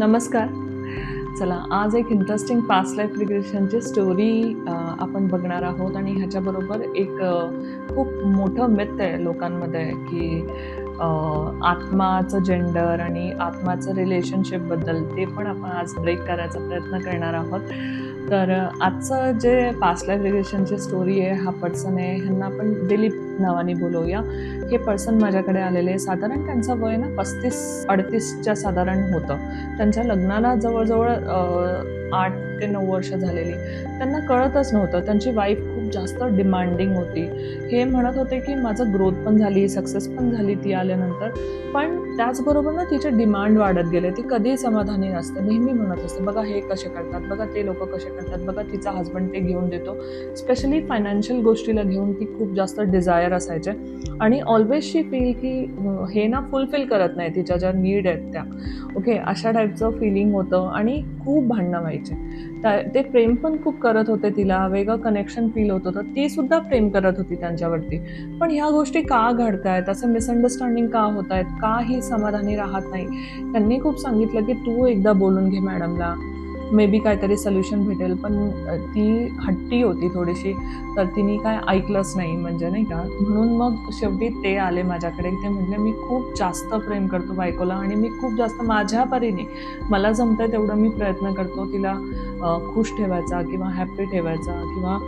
नमस्कार. चला आज एक इंटरेस्टिंग पास्ट लाईफ रिग्रेशनची स्टोरी आपण बघणार आहोत आणि ह्याच्याबरोबर एक खूप मोठं मिथ आहे लोकांमध्ये की आत्माचं जेंडर आणि आत्माचं रिलेशनशिपबद्दल ते पण आपण आज ब्रेक करायचा प्रयत्न करणार आहोत. तर आजचं जे पास्ट लाईफ रिलेशनची स्टोरी आहे हा पर्सन आहे ह्यांना आपण दिलीप नावाने बोलवूया हे पर्सन माझ्याकडे आलेले साधारण त्यांचं वय ना पस्तीस अडतीसच्या साधारण होतं. त्यांच्या लग्नाला जवळजवळ आठ ते नऊ वर्ष झालेली. त्यांना कळतच नव्हतं. त्यांची वाईफ खूप जास्त डिमांडिंग होती. हे म्हणत होते की माझं ग्रोथ पण झाली सक्सेस पण झाली ती आल्यानंतर. पण त्याचबरोबर ना तिचे डिमांड वाढत गेले. ती कधीही समाधानी नसते. नेहमी म्हणत असते बघा हे कसे करतात? बघा ते लोक कसे करतात? बघा तिचा हस्बंड ते घेऊन देतो. स्पेशली फायनान्शियल गोष्टीला घेऊन ती खूप जास्त डिझायर असायचे. आणि ऑलवेज शी फील की हे ना फुलफिल करत नाही तिच्या ज्या नीड आहेत त्या. ओके अशा टाईपचं फिलिंग होतं. आणि खूप भांडणं व्हायचे. त्या- ते प्रेम पण खूप करत होते तिला वेगळं कनेक्शन फील होत होतं. ती सुद्धा प्रेम करत होती त्यांच्यावरती. पण ह्या गोष्टी का घडतायत? असं मिसअंडरस्टँडिंग का होत आहेत का ही समाधानी राहत नाही? त्यांनी खूप सांगितलं की तू एकदा बोलून घे मॅडमला. मे बी काहीतरी सोल्युशन भेटेल पण ती हट्टी होती थोडीशी तर तिने काय ऐकलंच नाही म्हणजे नाही का. म्हणून मग शेवटी ते आले माझ्याकडे. ते म्हणले मी खूप जास्त प्रेम करतो बायकोला आणि मी खूप जास्त माझ्या परीने मला जमतं तेवढं मी प्रयत्न करतो तिला खुश ठेवायचा किंवा हॅप्पी ठेवायचा किंवा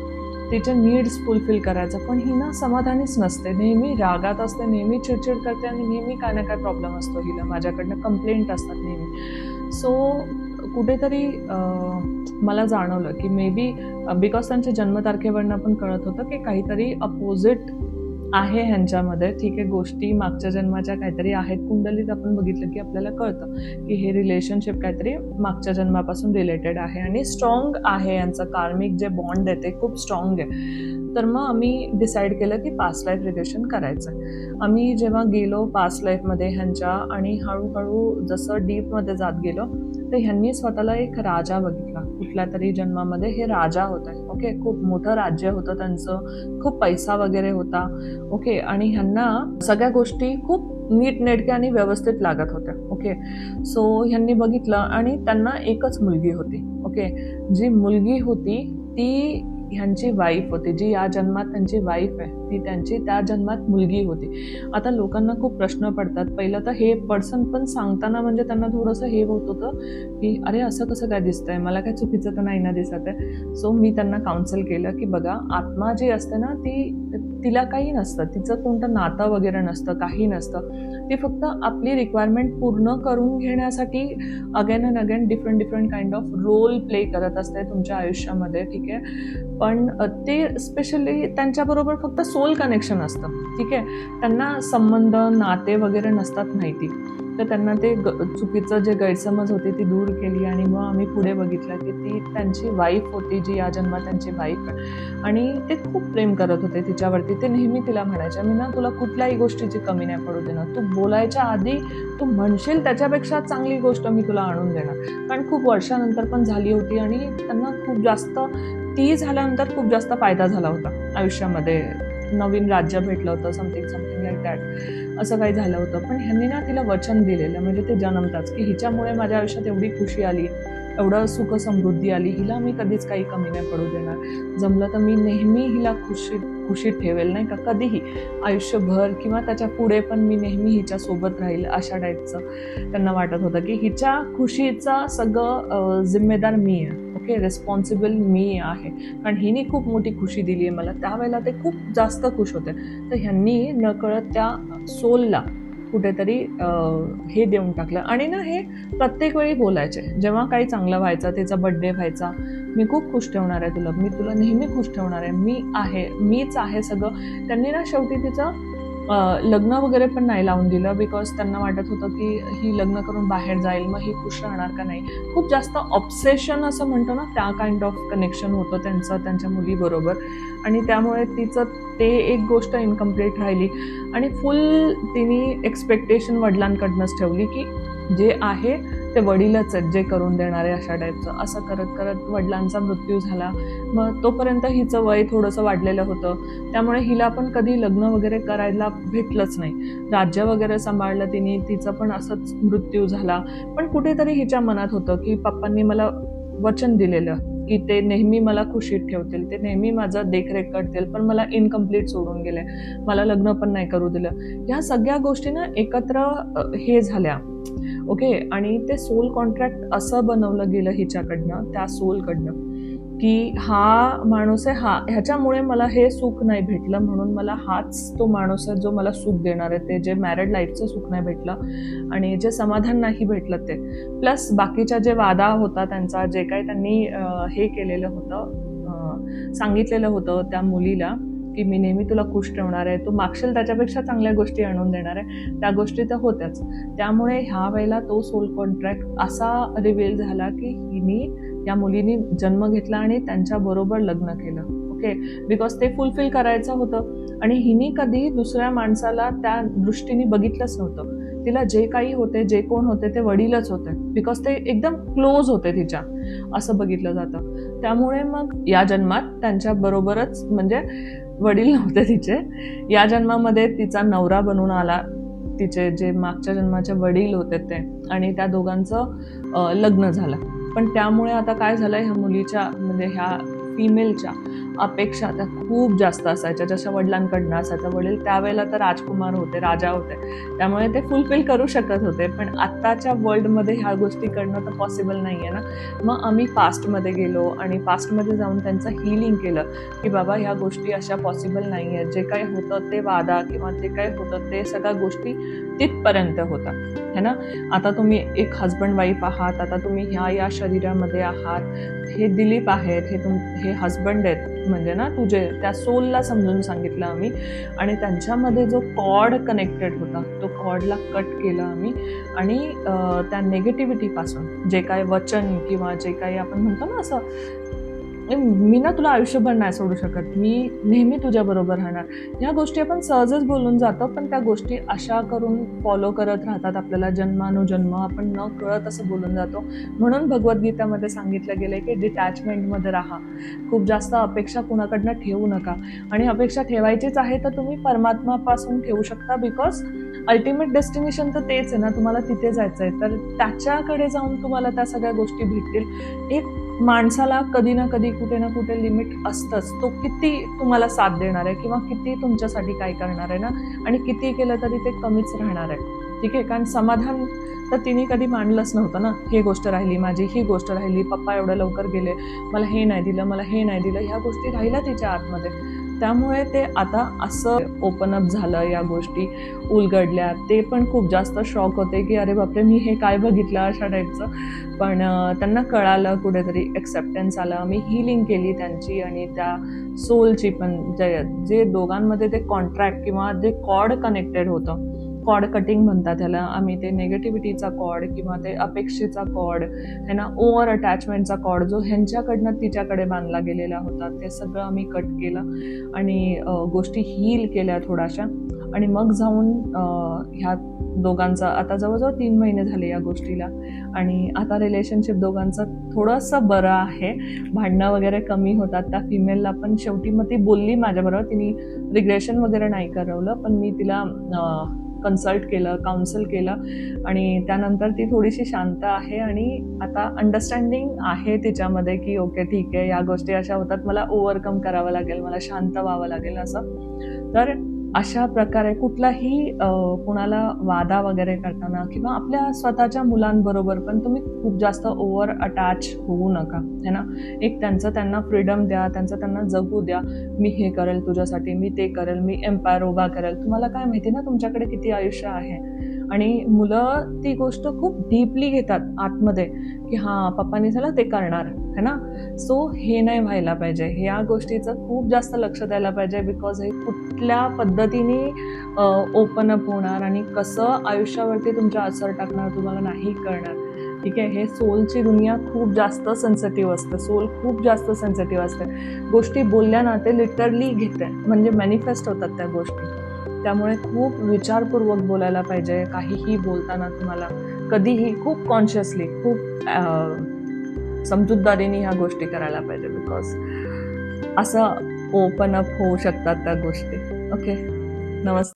तिचे नीड्स फुलफिल करायचं. पण ही ना समाधानीच नसते. नेहमी रागात असते नेहमी चिडचिड करते आणि नेहमी काय ना काय प्रॉब्लेम असतो हिला. माझ्याकडनं कंप्लेंट असतात नेहमी. सो कुठेतरी मला जाणवलं की मे बी बिकॉज त्यांच्या जन्मतारखेवरनं पण कळत होतं की काहीतरी अपोजिट आहे ह्यांच्यामध्ये. ठीक आहे गोष्टी मागच्या जन्माच्या काहीतरी आहेत. कुंडलीत आपण बघितलं की आपल्याला कळतं की हे रिलेशनशिप काहीतरी मागच्या जन्मापासून रिलेटेड आहे. आणि स्ट्रॉंग आहे यांचं. कार्मिक जे बॉन्ड आहे ते खूप स्ट्रॉंग आहे. तर मग आम्ही डिसाईड केलं की पास्ट लाईफ रिलेशन करायचं. आम्ही जेव्हा गेलो पास्ट लाईफमध्ये ह्यांच्या आणि हळूहळू जसं डीपमध्ये जात गेलो तर ह्यांनी स्वतःला एक राजा बघितला. कुठल्या तरी जन्मामध्ये हे राजा होते. ओके खूप मोठं राज्य होतं त्यांचं. खूप पैसा वगैरे होता. ओके आणि ह्यांना सगळ्या गोष्टी खूप नीटनेटक्या आणि व्यवस्थित लागत होत्या. ओके सो ह्यांनी बघितलं आणि त्यांना एकच मुलगी होती. ओके जी मुलगी होती ती ह्यांची वाईफ होती. जी या जन्मात त्यांची वाईफ आहे ती त्यांची त्या जन्मात मुलगी होती. आता लोकांना खूप प्रश्न पडतात. पहिलं तर हे पर्सन पण सांगताना म्हणजे त्यांना थोडंसं हे होत होतं की अरे असं कसं काय दिसतंय? मला काय चुकीचं तर नाही ना दिसत आहे. सो मी त्यांना काउन्सिल केलं की बघा आत्मा जी असते ना ती तिला काही नसतं. तिचं कोणतं नातं वगैरे नसतं काही नसतं. ती फक्त आपली रिक्वायरमेंट पूर्ण करून घेण्यासाठी again and again different different kind of role play करत असते तुमच्या आयुष्यामध्ये ठीक आहे? पण ते स्पेशली त्यांच्याबरोबर फक्त सोल कनेक्शन असतं ठीक आहे? त्यांना संबंध नाते वगैरे नसतात माहिती. तर त्यांना ते ग चुकीचं जे गैरसमज होते ती दूर केली आणि मग आम्ही पुढे बघितलं की ती त्यांची वाईफ होती जी या जन्मात त्यांची वाईफ आणि ते खूप प्रेम करत होते तिच्यावरती. ते नेहमी तिला म्हणायचे मी ना तुला कुठल्याही गोष्टीची कमी नाही पडू देणार. तू बोलायच्या आधी तू म्हणशील त्याच्यापेक्षा चांगली गोष्ट मी तुला आणून देणार. कारण खूप वर्षानंतर पण झाली होती आणि त्यांना खूप जास्त ती झाल्यानंतर खूप जास्त फायदा झाला होता. आयुष्यामध्ये नवीन राज्य भेटलं होतं समथिंग समथिंग दॅट असं काही झालं होतं. पण ह्यांनी ना तिला वचन दिलेलं. म्हणजे ते जन्मताच. की हिच्यामुळे माझ्या आयुष्यात एवढी खुशी आली एवढं सुख समृद्धी आली हिला मी कधीच काही कमी नाही पडू देणार. जमलं तर मी नेहमी हिला खुशीत खुशीत ठेवेल नाही का? कधीही. आयुष्यभर किंवा त्याच्या पुढे पण मी नेहमी हिच्यासोबत राहील अशा टाईपचं त्यांना वाटत होतं. की हिच्या खुशीचा सगळं जिम्मेदार मी आहे. ओके रिस्पॉन्सिबल मी आहे. कारण हिने खूप मोठी खुशी दिली आहे मला. त्यावेळेला ते खूप जास्त खुश होते. तर ह्यांनी नकळत त्या सोलला कुठेतरी हे देऊन टाकलं. आणि ना हे प्रत्येक वेळी बोलायचे. जेव्हा काही चांगलं व्हायचं तिचा बड्डे व्हायचा मी खूप खुश ठेवणार आहे तुला. मी तुला नेहमी खुश ठेवणार आहे. मी आहे मीच आहे सगळं. त्यांनी ना शेवटी तिचं लग्न वगैरे पण नाही लावून दिलं बिकॉज त्यांना वाटत होतं की ही लग्न करून बाहेर जाईल मग ही खुश राहणार का नाही? खूप जास्त ऑब्सेशन असं म्हणतो ना त्या काइंड ऑफ कनेक्शन होतं त्यांचं त्यांच्या मुलीबरोबर आणि त्यामुळे तिचं ते एक गोष्ट इनकम्प्लीट राहिली. आणि फुल तिने एक्सपेक्टेशन वडिलांकडनंच ठेवली की जे आहे ते वडीलच आहेत जे करून देणारे अशा टाईपचं असं करत करत वडिलांचा मृत्यू झाला. मग तोपर्यंत हिचं वय थोडंसं वाढलेलं होतं. त्यामुळे हिला पण कधी लग्न वगैरे करायला भेटलंच नाही. राज्य वगैरे सांभाळलं तिने तिचं पण असंच मृत्यू झाला. पण कुठेतरी हिच्या मनात होतं की पप्पांनी मला वचन दिलेलं की ते नेहमी मला खुशीत ठेवतील ते नेहमी माझं देखरेख करतील पण मला इनकम्प्लीट सोडून गेले. मला लग्न पण नाही करू दिलं. ह्या सगळ्या गोष्टी ना एकत्र हे झाल्या. ओके? आणि ते सोल कॉन्ट्रॅक्ट असं बनवलं गेलं हिच्याकडनं त्या सोलकडनं की हा माणूस आहे हा ह्याच्यामुळे मला हे सुख नाही भेटलं म्हणून मला हाच तो माणूस आहे जो मला सुख देणार आहे ते जे मॅरिड लाईफचं सुख नाही भेटलं आणि जे समाधान नाही भेटलं ते. प्लस बाकीच्या जे वादा होता त्यांचा जे काही त्यांनी हे केलेलं होतं सांगितलेलं होतं त्या मुलीला की मी नेहमी तुला खुश ठेवणार आहे. तू मागशील त्याच्यापेक्षा चांगल्या गोष्टी आणून देणार आहे. त्या गोष्टी तर होत्याच. त्यामुळे ह्या वेळेला तो सोल कॉन्ट्रॅक्ट असा रिव्हील झाला की हिनी या मुलीनी जन्म घेतला आणि त्यांच्याबरोबर लग्न केलं. ओके बिकॉज ते फुलफिल करायचं होतं. आणि हिनी कधी दुसऱ्या माणसाला त्या दृष्टीने बघितलंच नव्हतं. तिला जे काही होते जे कोण होते ते वडीलच होते. बिकॉज ते एकदम क्लोज होते तिच्या. असं बघितलं जातं. त्यामुळे मग या जन्मात त्यांच्या बरोबरच म्हणजे वडील नव्हते तिचे. या जन्मामध्ये तिचा नवरा बनून आला. तिचे जे मागच्या जन्माचे वडील होते ते आणि त्या दोघांचं लग्न झालं. पण त्यामुळे आता काय झालं ह्या मुलीच्या म्हणजे ह्या फिमेलच्या अपेक्षा त्या खूप जास्त असायच्या जशा वडिलांकडनं असायच्या. वडील त्यावेळेला तर राजकुमार होते राजा होते. त्यामुळे ते फुलफिल करू शकत होते पण आत्ताच्या वर्ल्डमध्ये ह्या गोष्टी करणं तर पॉसिबल नाही आहे ना. मग आम्ही पास्टमध्ये गेलो आणि पास्टमध्ये जाऊन त्यांचं हिलिंग केलं की बाबा ह्या गोष्टी अशा पॉसिबल नाही आहेत जे काही होतं ते वादा किंवा जे काही होतं ते सगळ्या गोष्टी तिथपर्यंत होतात है ना? आता तुम्ही एक हजबंड वाईफ आहात आता तुम्ही ह्या या शरीरामध्ये आहात. हे दिलीप आहेत हे तुम हे हजबंड आहेत. म्हणजे ना तुझे त्या सोलला समजून सांगितलं आम्ही आणि त्यांच्यामध्ये जो कॉड कनेक्टेड होता तो कॉडला कट केला आम्ही आणि त्या नेगेटिव्हिटीपासून जे काय वचन किंवा जे काही आपण म्हणतो ना असं मी ना तुला आयुष्यभर नाही सोडू शकत. मी नेहमी तुझ्याबरोबर राहणार. ह्या गोष्टी आपण सहजच बोलून जातो पण त्या गोष्टी अशा करून फॉलो करत राहतात आपल्याला. जन्मानुजन्म आपण न कळत असं बोलून जातो. म्हणून भगवद्गीतामध्ये सांगितलं गेलं आहे की डिटॅचमेंटमध्ये राहा. खूप जास्त अपेक्षा कुणाकडनं ठेवू नका. आणि अपेक्षा ठेवायचीच आहे तर तुम्ही परमात्मापासून ठेवू शकता बिकॉज अल्टिमेट डेस्टिनेशन तर तेच आहे ना तुम्हाला तिथे जायचं आहे तर त्याच्याकडे जाऊन तुम्हाला त्या सगळ्या गोष्टी भेटतील. एक माणसाला कधी ना कधी कुठे ना कुठे लिमिट असतंच. तो किती तुम्हाला साथ देणार आहे किंवा किती तुमच्यासाठी काय करणार आहे ना? आणि किती केलं तरी ते कमीच राहणार आहे. ठीक आहे? कारण समाधान तर तिने कधी मांडलंच नव्हतं ना. हे गोष्ट राहिली माझी ही गोष्ट राहिली. पप्पा एवढं लवकर गेले. मला हे नाही दिलं मला हे नाही दिलं. ह्या गोष्टी राहिल्या तिच्या आतमध्ये. त्यामुळे ते आता असं ओपन अप झालं या गोष्टी उलगडल्या. ते पण खूप जास्त शॉक होते की अरे बापरे मी हे काय बघितलं अशा टाईपचं पण त्यांना कळालं कुठेतरी एक्सेप्टन्स आलं. आम्ही हिलिंग केली त्यांची आणि त्या सोलची पण जे जे दोघांमध्ये ते कॉन्ट्रॅक्ट किंवा जे कॉड कनेक्टेड होतं कॉड कटिंग म्हणतात त्याला आम्ही ते नेगेटिव्हिटीचा कॉड किंवा ते अपेक्षेचा कॉड है ना ओव्हर अटॅचमेंटचा कॉड जो ह्यांच्याकडनं तिच्याकडे बांधला गेलेला होता ते सगळं आम्ही कट केलं आणि गोष्टी हील केल्या थोड्याशा. आणि मग जाऊन ह्या दोघांचा आता जवळजवळ तीन महिने झाले या गोष्टीला. आणि आता रिलेशनशिप दोघांचं थोडंसं बरं आहे. भांडणं वगैरे कमी होतात. त्या फिमेलला पण शेवटी मग ती बोलली माझ्याबरोबर. तिने रिग्रेशन वगैरे नाही करवलं पण मी तिला कन्सल्ट केलं काउन्सिल केलं आणि त्यानंतर ती थोडीशी शांत आहे आणि आता अंडरस्टँडिंग आहे तिच्यामध्ये की ओके ठीक आहे या गोष्टी अशा होतात. मला ओव्हरकम करावं लागेल मला शांत व्हावं लागेल असं. तर अशा प्रकारे कुठलाही कुणाला वादा वगैरे करताना किंवा आपल्या स्वतःच्या मुलांबरोबर पण तुम्ही खूप जास्त ओव्हर अटॅच होऊ नका है ना? एक त्यांचं त्यांना फ्रीडम द्या त्यांचं त्यांना जगू द्या. मी हे करेल तुझ्यासाठी मी ते करेल मी एम्पायर उभा करेल. तुम्हाला काय माहिती ना तुमच्याकडे किती आयुष्य आहे? आणि मुलं ती गोष्ट खूप डीपली घेतात आतमध्ये की हां पप्पानी झालं ते करणार है ना? सो हे नाही व्हायला पाहिजे. ह्या गोष्टीचं खूप जास्त लक्ष द्यायला पाहिजे बिकॉज हे कुठल्या पद्धतीने ओपन अप होणार आणि कसं आयुष्यावरती तुमच्या असर टाकणार तुम्हाला नाही कळणार. ठीक आहे? हे सोलची दुनिया खूप जास्त सेन्सिटिव्ह असते. सोल खूप जास्त सेन्सिटिव्ह असते. गोष्टी बोलल्या ना ते लिटरली घेते. म्हणजे मॅनिफेस्ट होतात त्या गोष्टी. त्यामुळे खूप विचारपूर्वक बोलायला पाहिजे काहीही बोलताना तुम्हाला. कधीही खूप कॉन्शियसली खूप समजूतदारीने ह्या गोष्टी करायला पाहिजे बिकॉज असं ओपन अप होऊ शकतात त्या गोष्टी. ओके नमस्ते